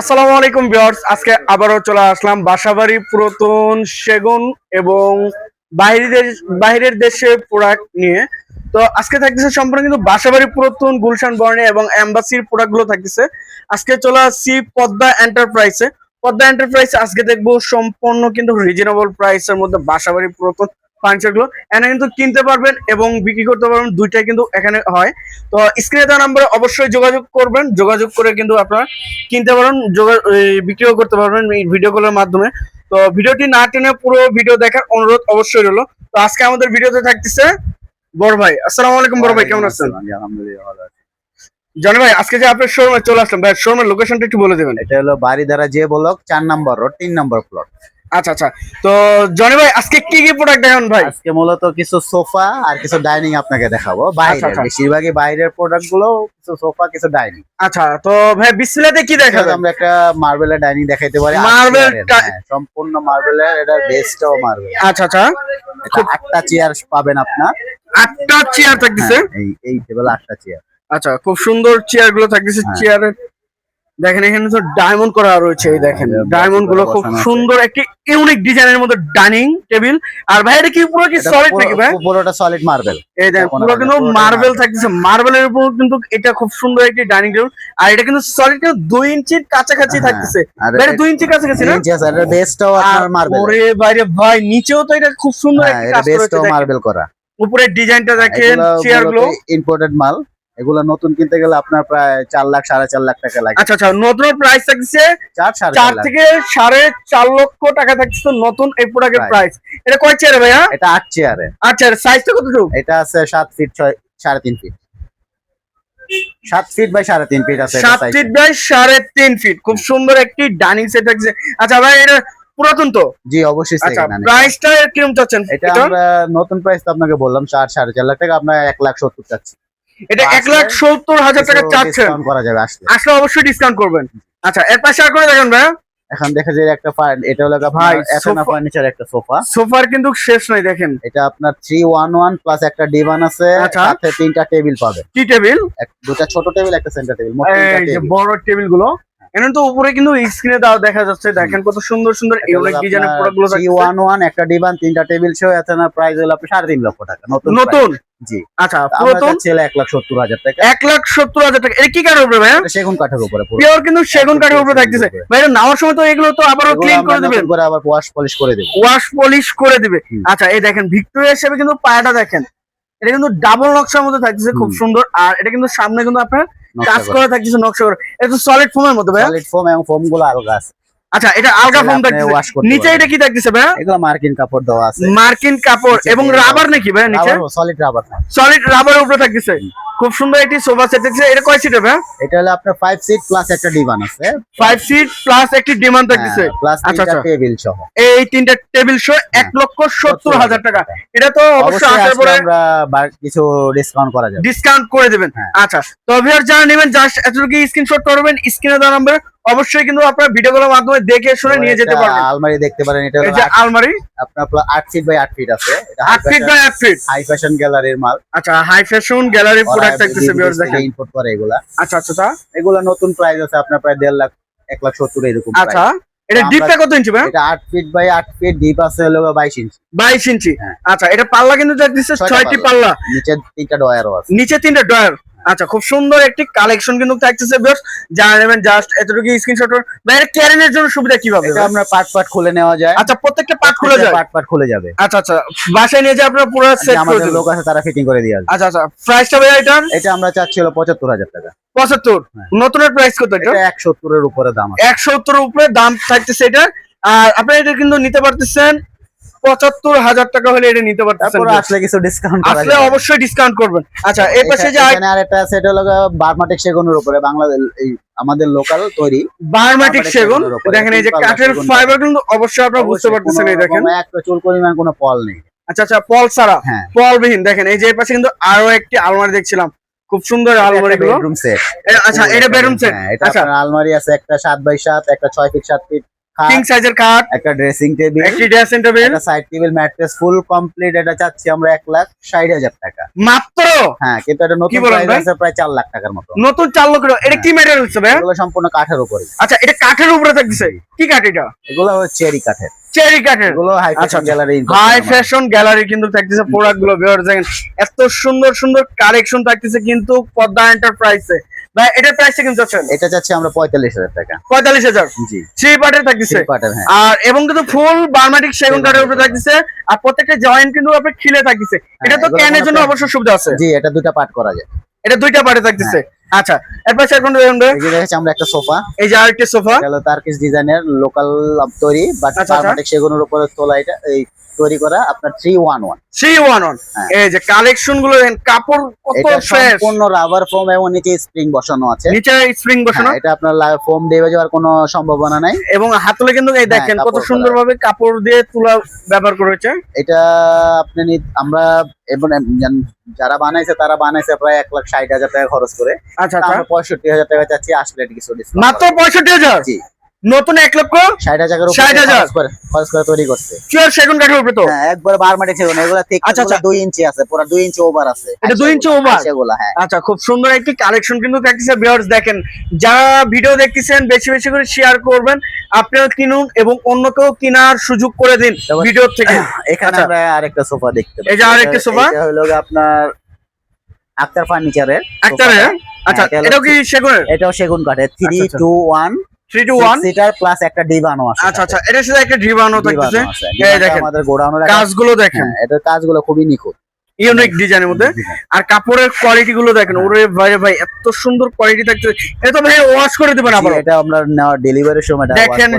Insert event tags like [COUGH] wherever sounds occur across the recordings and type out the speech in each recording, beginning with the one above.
আসসালামু আলাইকুম ভিউয়ার্স, আজকে আবারও চলে আসলাম বাসাবাড়ি পুরাতন সেগুন এবং বাইরের বাইরের দেশে প্রোডাক্ট নিয়ে। তো আজকে থাকতেছে সম্পূর্ণ কিন্তু বাসাবাড়ি পুরাতন গুলশান বর্ণে এবং এম্বাসির প্রোডাক্টগুলো থাকতেছে। আজকে চলে আসছি পদ্মা এন্টারপ্রাইজে পদ্মা এন্টারপ্রাইজ আজকে দেখব সম্পূর্ণ কিন্তু রিজনেবল প্রাইসের মধ্যে বাসাবাড়ি পুরাতন ফার্নিচারগুলো। এখানে কিন্তু কিনতে পারবেন এবং বিক্রি করতে পারবেন দুইটাই কিন্তু এখানে হয়। তো স্ক্রিনে দেওয়া নাম্বারে অবশ্যই যোগাযোগ করবেন। যোগাযোগ করে কিন্তু আপনারা কিনতে পারেন যোগা- বিক্রিও করতে পারবেন এই ভিডিও কলের মাধ্যমে। তো ভিডিওটি না টেনে পুরো ভিডিও দেখার অনুরোধ অবশ্যই রইল। তো আজকে আমাদের ভিডিওতে থাকতেছে বড় ভাই। আসসালামু আলাইকুম বড় ভাই কেমন আছেন? আলহামদুলিল্লাহ জানি ভাই আজকে যে আপনার শোরুমে চলে আসলাম ভাই শোরুমের লোকেশনটা একটু বলে দেবেন। এটা হলো বাড়িধারা যে ব্লক চার নম্বর রোড তিন নম্বর প্লট আচ্ছা আচ্ছা। তো জনি ভাই আজকে কি কি প্রোডাক্ট দেখান ভাই? আজকে মূলত কিছু সোফা আর কিছু ডাইনিং আপনাকে দেখাবো। বাইরে আচ্ছা। বেশিরভাগই বাইরের প্রোডাক্টগুলো কিছু সোফা কিছু ডাইনিং আচ্ছা তো ভাই বিসমিল্লাতে কি দেখাবেন? আমরা একটা মার্বেলের ডাইনিং দেখাইতে পারি। Marble টা- সম্পূর্ণ মার্বেলের এটা বেস্টও মার্বেল আচ্ছা আচ্ছা। আটটা চেয়ার পাবেন আপনার। আটটা চেয়ার থাকতেছে? হ্যাঁ, এই এই টেবিল আটটা চেয়ার আচ্ছা খুব সুন্দর চেয়ারগুলো থাকতেছে। হ্যাঁ। চেয়ারের দেখেন এখানে তো ডায়মন্ড করা রয়েছে এই দেখেন। হ্যাঁ, ডায়মন্ডগুলো খুব সুন্দর একটি ইউনিক ডিজাইনের মধ্যে ডাইনিং টেবিল আর ভাই এটা কি পুরো কি সলিড নাকি ভাই? পুরোটা সলিড মার্বেল এই দেখেন পুরো কিন্তু মার্বেল। থাকতেছে। মার্বেলের উপর কিন্তু এটা খুব সুন্দর একটি ডাইনিং টেবিল আর এটা কিন্তু সলিড কিন্তু দুই ইঞ্চির কাছাকাছি হ্যাঁ, থাকতেছে। ভাই, এটা দুই ইঞ্চির কাছাকাছি না? এটা বেস্টও আর আপনার মার্বেল ওরে বাইরে ভাই নিচেও তো এটা খুব সুন্দর হ্যাঁ একটি কাজ করেছে বেস্টও মার্বেল করা। উপরের ডিজাইনটা দেখেন চেয়ারগুলো। ইম্পোর্টেড মাল। এগুলো নতুন কিনতে গেলে আপনার প্রায় চার লাখ সাড়ে চার লাখ টাকা লাগে। আচ্ছা আচ্ছা নতুন প্রাইস থাকছে চার থেকে সাড়ে চার লক্ষ টাকা থাকছে নতুন এই প্রোডাক্টের প্রাইস এটা কয় চেয়ারে ভাইয়া? এটা আট চেয়ারে আচ্ছা সাইজটা কতটুকু? এটা আছে সাত ফিট ছয় সাড়ে তিন ফিট সাত ফিট বাই সাড়ে তিন ফিট আছে সাত ফিট বাই সাড়ে তিন ফিট খুব সুন্দর একটি ডাইনিং সেট থাকছে আচ্ছা ভাই এটা পুরাতন তো? জি অবশ্যই আচ্ছা প্রাইসটা কীরকম চাচ্ছেন? এটা এটা? আমরা নতুন প্রাইস তো আপনাকে বললাম চার সাড়ে চার লাখ টাকা আপনার এক লাখ সত্তর চাচ্ছি। এটা এক লাখ সত্তর হাজার টাকা চাচ্ছেন। করা যাবে আসলে। অবশ্যই ডিসকাউন্ট করবেন। আচ্ছা এর পাশে আর করে দেখেন ভাই এখন দেখা যায় একটা এটা হলো ভাই, ফার্নিচার একটা সোফা। সোফার কিন্তু শেষ নাই দেখেন। এটা আপনার থ্রি ওয়ান ওয়ান প্লাস একটা ডিভান আছে আচ্ছা। সাথে তিনটা টেবিল পাবে। কি টেবিল দুটো ছোট টেবিল একটা সেন্টার টেবিল মোট তিনটা এই যে টেবিল বড় টেবিলগুলো। এখানে তো উপরে কিন্তু স্ক্রিনে দাও দেখা যাচ্ছে। দেখেন কত সুন্দর সুন্দর ইউনিক ডিজাইনের প্রোডাক্টগুলো থাকছে ওয়ান ওয়ান একটা ডিভান তিনটা টেবিল সহ এথেনার প্রাইস হলো আপনার সাড়ে তিন লক্ষ টাকা নতুন নতুন? জি। আচ্ছা পুরাতন? সত্তর হাজার টাকা। এক লাখ সত্তর হাজার টাকা। এটা কি কাঠের উপরে ভাই সেগুন কাঠের উপরে পিওর কিন্তু সেগুন কাঠের উপরে থাকতেছে ভাই এটা নেওয়ার সময় তো এগুলো তো আবারও ক্লিন করে দিবেন। করে আবার ওয়াশ পলিশ করে দেবো। ওয়াশ পলিশ করে দিবে। আচ্ছা এই দেখেন ভিক্টোরিয়া হিসেবে কিন্তু পায়াটা দেখেন। এটা কিন্তু ডাবল নকশার মধ্যে থাকতেছে খুব সুন্দর। আর এটা কিন্তু সামনে কিন্তু আপনার কাজ করা থাকতেছে নকশা করা। এটা সলিড ফোমের মধ্যে ভাই সলিড ফোম এবং ফোমগুলো আরও আছে আচ্ছা এটা আলগা থাকতেছে নিচে এটা কি থাকতেছে ভাই এগুলো মার্কিন কাপড় দেওয়া আছে। মার্কিন কাপড় এবং রাবার নাকি ভাই নিচে? সলিড রাবার সলিড রাবারের উপরে থাকতেছে। খুব সুন্দর একটি সোফা সেট থাকছে এটা কয় ভাই এটা হলো আপনার ফাইভ সিট প্লাস একটা আছে। ফাইভ সিট প্লাস একটি ডিমান্ড থাকতেছে। প্লাস আচ্ছা, তিনটা আচ্ছা। টেবিল সহ। এই তিনটা টেবিল শো এক লক্ষ সত্তর হাজার টাকা। এটা তো অবশ্যই আসার পরে আমরা কিছু ডিসকাউন্ট করা যাবে। ডিসকাউন্ট করে দিবেন। হ্যাঁ। আচ্ছা তো ভিউয়ার যারা নেবেন জাস্ট এতটুকু স্ক্রিনশট করবেন স্ক্রিনে দেওয়া নাম্বার অবশ্যই কিন্তু আপনারা ভিডিও কলের মাধ্যমে দেখে শুনে নিয়ে যেতে পারবেন। আলমারি দেখতে পারেন এটা এই যে আলমারি। আপনার প্লা- আট ফিট বাই আট ফিট আছে। আট ফিট বাই আট ফিট হাই ফ্যাশন গ্যালারির মাল। আচ্ছা হাই ফ্যাশন গ্যালারি প্রোডাক্ট থাকতেছে ভিউয়ার দেখেন। ইম্পোর্ট করে এগুলা। আচ্ছা আচ্ছা তা? এগুলা নতুন প্রাইস আছে আপনার প্রায় দেড় লাখ এক লাখ সত্তর এরকম আচ্ছা এটা ডিপটা কত ইঞ্চি ভাই এটা আট ফিট বাই আট ফিট ডিপ আছে হলো বাইশ ইঞ্চি বাইশ ইঞ্চি। আচ্ছা এটা পাল্লা কিন্তু থাকতেছে ছয়টা ছয়টি পাল্লা। নিচে তিনটা ডয়ারও আছে। নিচে তিনটা ডয়ার আচ্ছা খুব সুন্দর একটি কালেকশন কিন্তু থাকতেছে বেশ যারা নেবেন জাস্ট এতটুকু স্ক্রিনশট বাইরে ক্যারেনের জন্য সুবিধা কীভাবে এটা আমরা পার্ট পার্ট খুলে নেওয়া যায়। আচ্ছা প্রত্যেকটা পার্ট খুলে যায়? পার্ট পার্ট খুলে যাবে। আচ্ছা আচ্ছা বাসায় নিয়ে যে আপনারা পুরো সেট আমাদের লোক আছে তারা ফিটিং করে দিয়ে আসবে। আচ্ছা আচ্ছা প্রাইসটা ভাই এটা? এটা আমরা চাচ্ছি হলো পঁচাত্তর হাজার টাকা। পঁচাত্তর। হ্যাঁ। নতুনের প্রাইস কত এটা? এটা এক সত্তরের উপরে দাম আছে। একশো সত্তর উপরে দাম থাকতেছে এটা। আর আপনি এটা কিন্তু নিতে পারতেছেন পঁচাত্তর হাজার টাকা হলে এটা নিতে তারপরে আসলে কিছু ডিসকাউন্ট আসলে অবশ্যই ডিসকাউন্ট করবেন। আচ্ছা এই পাশে যে এখানে আরেকটা আছে এটা হলো বারমাটিক সেগুনের উপরে বাংলাদেশ এই আমাদের লোকাল তৈরি। বায়োমেটিক সেগুন। দেখেন এই যে কাঠের ফাইবার কিন্তু অবশ্যই আপনারা বুঝতে পারতেছেন এই দেখেন। একটা চুল পরিমাণ কোনো পল নেই। আচ্ছা আচ্ছা পল ছাড়া। হ্যাঁ। পল বিহীন দেখেন এই যে পাশে কিন্তু আরও একটি আলমারি দেখছিলাম। খুব সুন্দর আলমারি বেডরুম সেট আচ্ছা এটা বেডরুম সেট হ্যাঁ আচ্ছা। আলমারি আছে একটা সাত বাই সাত একটা ছয় ফিট সাত ফিট। কিং সাইজের খাট একটা ড্রেসিং টেবিল একটি ড্রেসিং টেবিল একটা side table mattress full complete এটা চাচ্ছি আমরা এক লাখ ষাট হাজার টাকা। মাত্র? হ্যাঁ কিন্তু এটা নতুন প্রাইস আছে প্রায় চার লাখ টাকার মতো। নতুন চার লক্ষ টাকা। এটা কি ম্যাটেরিয়াল হচ্ছে ভাই? এগুলো সম্পূর্ণ কাঠের উপরে। আচ্ছা এটা কাঠের উপরে থাকতেছে। কি কাঠ এটা? এগুলো হচ্ছে চেরি কাঠের। চেরি কাঠের। এগুলো high fashion. Gallery high fashion gallery কিন্তু থাকতেছে প্রোডাক্টগুলো দেখেন। এত সুন্দর সুন্দর কালেকশন থাকতেছে কিন্তু পদ্মা এন্টারপ্রাইজে ভাই এটার প্রাইসটা কিন্তু আছেন এটা যাচ্ছে আমরা পঁয়তাল্লিশ হাজার টাকা। পঁয়তাল্লিশ হাজার। জি। থ্রি পার্টের থাকতেছে। হ্যাঁ। আর এবং কিন্তু ফুল বার্মাটিক সেগুন কাঠের উপরে। থাকতেছে। আর প্রত্যেকটা জয়েন্ট কিন্তু আপনার খিলে থাকতেছে। এটা তো ক্যানের জন্য অবশ্য সুবিধা আছে। জি এটা দুইটা পার্ট করা যায়। এটা দুইটা পার্টে থাকতেছে। আচ্ছা এরপর সেগুন এই যে আমরা একটা সোফা। এই যে আরেকটি সোফা। হলো তার্কিশ ডিজাইনের লোকাল তৈরি বাট আচ্ছা, আচ্ছা। পারমাটিক সেগুনের উপরে তোলা এটা এই তৈরি করা আপনার three one one three one one হ্যাঁ। এই যে কালেকশনগুলো দেখেন, কাপড় কত ফ্রেশ সম্পূর্ণ রাবার ফোম এবং নিচে স্প্রিং বসানো আছে। নিচে স্প্রিং বসানো। হ্যাঁ, এটা আপনার ফোম দিয়ে যাওয়ার কোনো সম্ভাবনা নাই। এবং হাতলে কিন্তু এই দেখেন হ্যাঁ, কত কাপড় সুন্দর ভাবে কাপড় দিয়ে তুলা ব্যবহার করেছে এটা আপনি আমরা এবং যারা বানাইছে তারা বানাইছে প্রায় এক লাখ ষাট হাজার টাকা খরচ করে। আচ্ছা আচ্ছা। পঁয়ষট্টি হাজার টাকা চাচ্ছি আসলে কিছু মাত্র পঁয়ষট্টি হাজার? নতুন এক লক্ষ ষাট হাজার 60,000 খরচ খরচ করে তৈরি করছে চুয়ার সেগুন কাঠের উপরে তো হ্যাঁ একবার বারমাটিক সেগুন এগুলা আচ্ছা, আচ্ছা। দুই ইঞ্চি আছে পুরো দুই ইঞ্চি ওভার আছে এটা দুই ইঞ্চি over? সেগুলা হ্যাঁ আচ্ছা খুব সুন্দর একটি কালেকশন কিন্তু ভিউয়ার্স দেখেন যারা ভিডিও দেখতেছেন বেশি বেশি করে শেয়ার করবেন আপনারা কিনুন এবং অন্যকেও কেনার সুযোগ করে দিন ভিডিও থেকে [COUGHS] এখানে আচ্ছা। আমরা আরেকটা সোফা দেখতে। এই যে আরেকটা সোফা? এটা হলো আপনার আক্তার ফার্নিচারের আক্তারে আচ্ছা হ্যাঁ, এটাও কি সেগুনের এটাও সেগুন কাঠের থ্রি আচ্ছা, আচ্ছা। Two one three two one seater plus একটা ডিভানো আছে আচ্ছা আচ্ছা এটার সাথে একটা ডিভানো থাকতেছে। এই দেখেন আমাদের গোডাউনের কাজগুলো দেখেন। এটার কাজগুলো খুবই নিখুঁত। ইউনিক ডিজাইনের মধ্যে। আর কাপড়ের কোয়ালিটি গুলো দেখেন। ওরে ভাই ভাই এত সুন্দর কোয়ালিটি থাকছে এটা তো ভাই ওয়াশ করে দিবেন আবার এটা আমরা ডেলিভারির সময় দেখেন,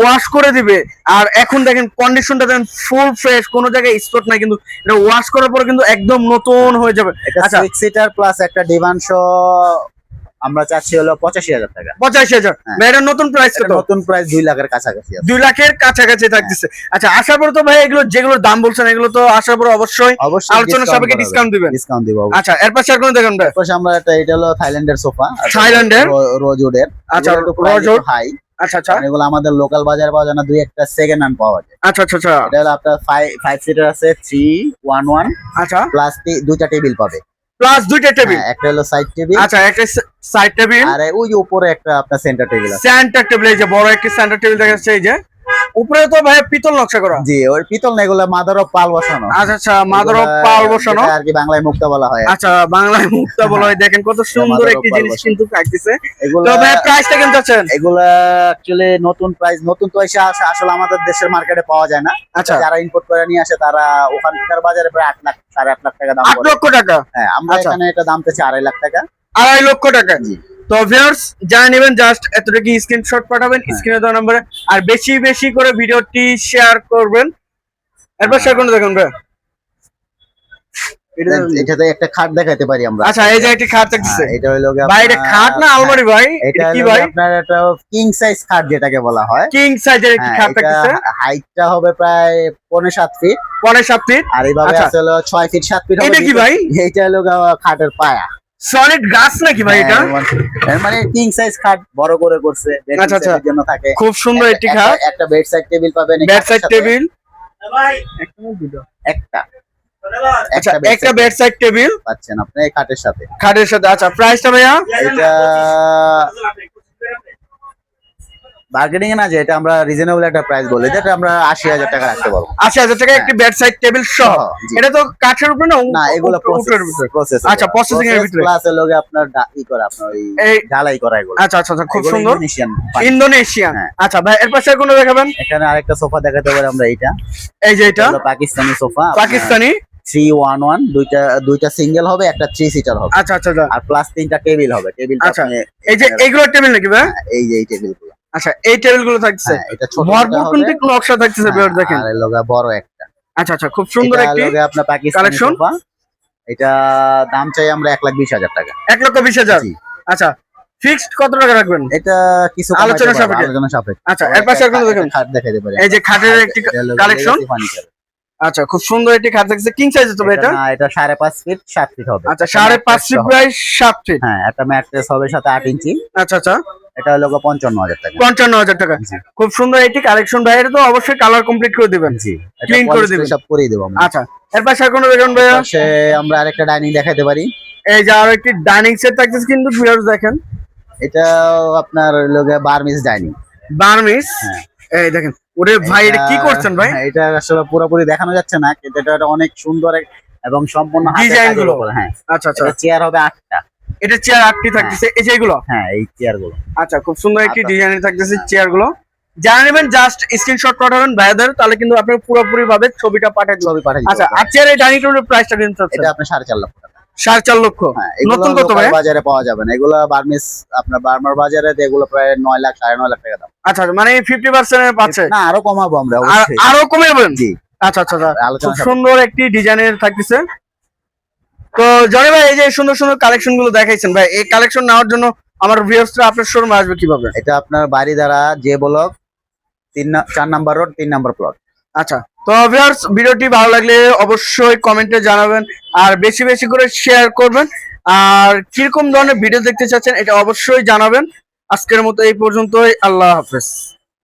ওয়াশ করে দিবে। আর এখন দেখেন কন্ডিশনটা দেখেন ফুল ফ্রেশ কোনো জায়গায় স্পট নাই কিন্তু। এটা ওয়াশ করার পরে কিন্তু একদম নতুন হয়ে যাবে। আচ্ছা। সিটার প্লাস একটা ডিভান আমরা চাচ্ছি হলো পঁচাশি হাজার টাকা। পঁচাশি হাজার। হ্যাঁ। এটা নতুন প্রাইস কত? নতুন প্রাইস দুই লাখের কাছাকাছি দুই লাখের কাছাকাছি থাকতেছে। আচ্ছা আসার পরে তো ভাই এগুলো যেগুলোর দাম বলছেন এগুলো তো আসার পরে অবশ্যই আলোচনা সাপেক্ষে ডিসকাউন্ট দিবেন। ডিসকাউন্ট দিব আচ্ছা এরপর আর কোনো দেখেন ভাই? তারপর আমরা একটা এটা হলো থাইল্যান্ডের সোফা। থাইল্যান্ডের? রোজউডের আচ্ছা রোজউড হাই আচ্ছা আচ্ছা। এগুলো আমাদের লোকাল বাজার পাওয়া যায় না দুই একটা সেকেন্ড হ্যান্ড পাওয়া যায়। আচ্ছা আচ্ছা আচ্ছা। এটা হলো আপনার ফাইভ ফাইভ সিটার আছে থ্রি ওয়ান ওয়ান আচ্ছা। প্লাস দুইটা টেবিল পাবে। প্লাস দুইটা টেবিল হ্যাঁ, একটা হলো সাইড টেবিল আচ্ছা একটা সাইড টেবিল আর ওই উপরে একটা আপনার সেন্টার টেবিল আছে। সেন্টার টেবিল এই যে বড় একটা সেন্টার টেবিল দেখা যাচ্ছে এই যে। উপরে তো ভাই পিতল নকশা করা। জি ওই পিতল না এগুলো মাদার অফ পাল বসানো। আচ্ছা আচ্ছা মাদার অফ পাল বসানো। আর কি বাংলায় মুক্তা বলা হয়। আচ্ছা বাংলায় মুক্তা বলা হয়। দেখেন কত সুন্দর একটি জিনিস কিন্তু এগুলো তো ভাই প্রাইসটা কেমন চাচ্ছেন? এগুলা অ্যাকচুয়ালি নতুন প্রাইস নতুন তো এসে আসে আসলে আমাদের দেশের মার্কেটে পাওয়া যায় না। আচ্ছা। যারা ইম্পোর্ট করে নিয়ে আসে তারা ওখানকার বাজারে প্রায় আট লাখ সাড়ে আট লাখ টাকা দাম আট লক্ষ টাকা? হ্যাঁ আমরা আচ্ছা। এখানে এটা দাম পেয়েছি আড়াই লাখ টাকা। আড়াই লক্ষ টাকা। জি। তো ভিউয়ার্স যারা নেবেন জাস্ট এতটুকু স্ক্রিনশট পাঠাবেন হ্যাঁ। স্ক্রিনে দেওয়া নম্বরে আর বেশি বেশি করে ভিডিওটি শেয়ার করবেন। এরপর শেয়ার দেখুন ভাই। এটাতে একটা খাট দেখাতে পারি আমরা। আচ্ছা এই যে একটি খাট থাকতেছে। হ্যাঁ, এটা হলো গিয়ে ভাই এটা খাট না আলমারি ভাই? এটা কি ভাই? আপনার কিং সাইজ খাট যেটাকে বলা হয়। কিং সাইজের একটি হ্যাঁ, খাট হাইটটা হবে প্রায় সাত ফিট পরে সাত ফিট আর এইভাবে আচ্ছা। ছয় ফিট সাত ফিট হবে এটা কি ভাই? এইটা হলো খাটের পায়া। সলিড গাছ নাকি ভাই এটা? হ্যাঁ, মানে কিং সাইজ খাট বড় করে করছে আচ্ছা, আচ্ছা। জন্য থাকে। খুব সুন্দর একটি খাট। একটা বেড সাইড টেবিল পাবেন বেড সাইড টেবিল টেবিল একটা। আচ্ছা একটা বেড সাইড টেবিল পাচ্ছেন আপনি এই খাটের সাথে। খাটের সাথে আচ্ছা প্রাইসটা ভাইয়া? এটা বার্গেনিং না যে এটা আমরা রিজনেবল একটা প্রাইস বলি যেটা আমরা আশি হাজার টাকা রাখতে পারব। আশি হাজার টাকা একটি বেড সাইড টেবিল সহ। এটা তো কাঠের উপরে না না এগুলো প্রসেস আচ্ছা, processing এর ভিতরে। প্লাস লগে আপনার ই করে আপনার এই ঢালাই করা এগুলো। আচ্ছা আচ্ছা আচ্ছা খুব সুন্দর। ইন্দোনেশিয়ান হ্যাঁ। আচ্ছা ভাই এর পাশে কোনো দেখাবেন? এখানে আরেকটা সোফা দেখাতে পারি আমরা এইটা। এই যে এটা? Pakistani sofa Pakistani three one one দুইটা দুইটা সিঙ্গেল হবে একটা থ্রি সিটার হবে। আচ্ছা আচ্ছা আচ্ছা। আর প্লাস তিনটা টেবিল হবে। টেবিল আচ্ছা, এই যে এইগুলো টেবিল নাকি ভাই? এই যে এই টেবিল আচ্ছা এই টেবিলগুলো থাকছে? হ্যাঁ, এটা ছোট কিন্তু নকশা থাকতেছে বের দেখেন। আর লগে বড় একটা। আচ্ছা আচ্ছা খুব সুন্দর একটি আপনার পাকিস্তানি। সোফা। এটা দাম চাই আমরা এক লাখ বিশ হাজার টাকা। এক লক্ষ বিশ হাজার। আচ্ছা ফিক্সড কত টাকা রাখবেন? এটা কিছু আলোচনা সাপেক্ষে। আলোচনা সাপেক্ষে। আচ্ছা এর পাশে আর দেখেন? খাট দেখাতে পারি। এই যে খাটের একটি কালেকশন আচ্ছা খুব সুন্দর একটি খাট থাকছে কিং সাইজ তো এটা না এটা সাড়ে পাঁচ ফিট সাত ফিট হবে। আচ্ছা সাড়ে পাঁচ ফিট বাই সাত ফিট হ্যাঁ একটা ম্যাট্রেস হবে সাথে আট ইঞ্চি। আচ্ছা আচ্ছা। এটা হলো পঞ্চান্ন হাজার টাকা। পঞ্চান্ন হাজার টাকা। খুব সুন্দর একটি কালেকশন ভাই এটা তো অবশ্যই কালার কমপ্লিট করে দিবেন। জি এটা Clean করে দিবেন। সব করিয়ে দেবো আমরা। আচ্ছা এর পাশে আর কোনো দেখুন ভাইয়া? পাশে আমরা আরেকটা ডাইনিং দেখাতে পারি। এই যে আরও একটি ডাইনিং সেট থাকতেছে কিন্তু ভিউয়ার্স দেখেন। এটাও আপনার লোকে বার্মিস ডাইনিং বার্মিস। এই দেখেন ওরে ভাই এটা কি করছেন ভাই? হ্যাঁ, এটা আসলে পুরোপুরি দেখানো যাচ্ছে না কিন্তু এটা অনেক সুন্দর এবং সম্পূর্ণ Design গুলো। হ্যাঁ। আচ্ছা আচ্ছা। চেয়ার হবে আটটা। এটা চেয়ার আটটি থাকতেছে এই যে এগুলো? হ্যাঁ এই চেয়ারগুলো আচ্ছা খুব সুন্দর একটি আচ্ছা। ডিজাইনের থাকতেছে চেয়ারগুলো যারা নেবেন জাস্ট স্ক্রিনশট পাঠাবেন ভাইয়াদের তাহলে কিন্তু পুরোপুরি ভাবে ছবিটা পাঠিয়ে ছবি আচ্ছা আর চেয়ার এই ডাইনিং টেবিলের প্রাইসটা চাচ্ছেন এটা আপনার সাড়ে চার লক্ষ টাকা। সাড়ে চার লক্ষ। হ্যাঁ নতুন কত ভাই? বাজারে পাওয়া যাবে না। এগুলো বার্মিস আপনার বার্মার বাজারে এগুলো প্রায় নয় লাখ সাড়ে নয় লাখ টাকা দাম। আচ্ছা মানে ফিফটি পার্সেন্ট পাচ্ছে না আরও কমাবো আমরা আরও কমে যাবেন জি। আচ্ছা আচ্ছা আচ্ছা। আলোচনা সুন্দর একটি ডিজাইনের থাকতেছে। তো জনি ভাই এই যে সুন্দর সুন্দর কালেকশনগুলো দেখাইছেন ভাই এই কালেকশন নেওয়ার জন্য আমার ভিউয়ার্সরা আপনার শোরুমে আসবে কীভাবে? এটা আপনার বাড়ি দ্বারা যে ব্লক তিন চার নাম্বার রোড তিন নাম্বার প্লট আচ্ছা তো ভিউয়ার্স ভিডিওটি ভালো লাগলে অবশ্যই কমেন্টে জানাবেন আর বেশি বেশি করে শেয়ার করবেন। আর কীরকম ধরনের ভিডিও দেখতে চাচ্ছেন এটা অবশ্যই জানাবেন। আজকের মতো এই পর্যন্তই আল্লাহ হাফেজ।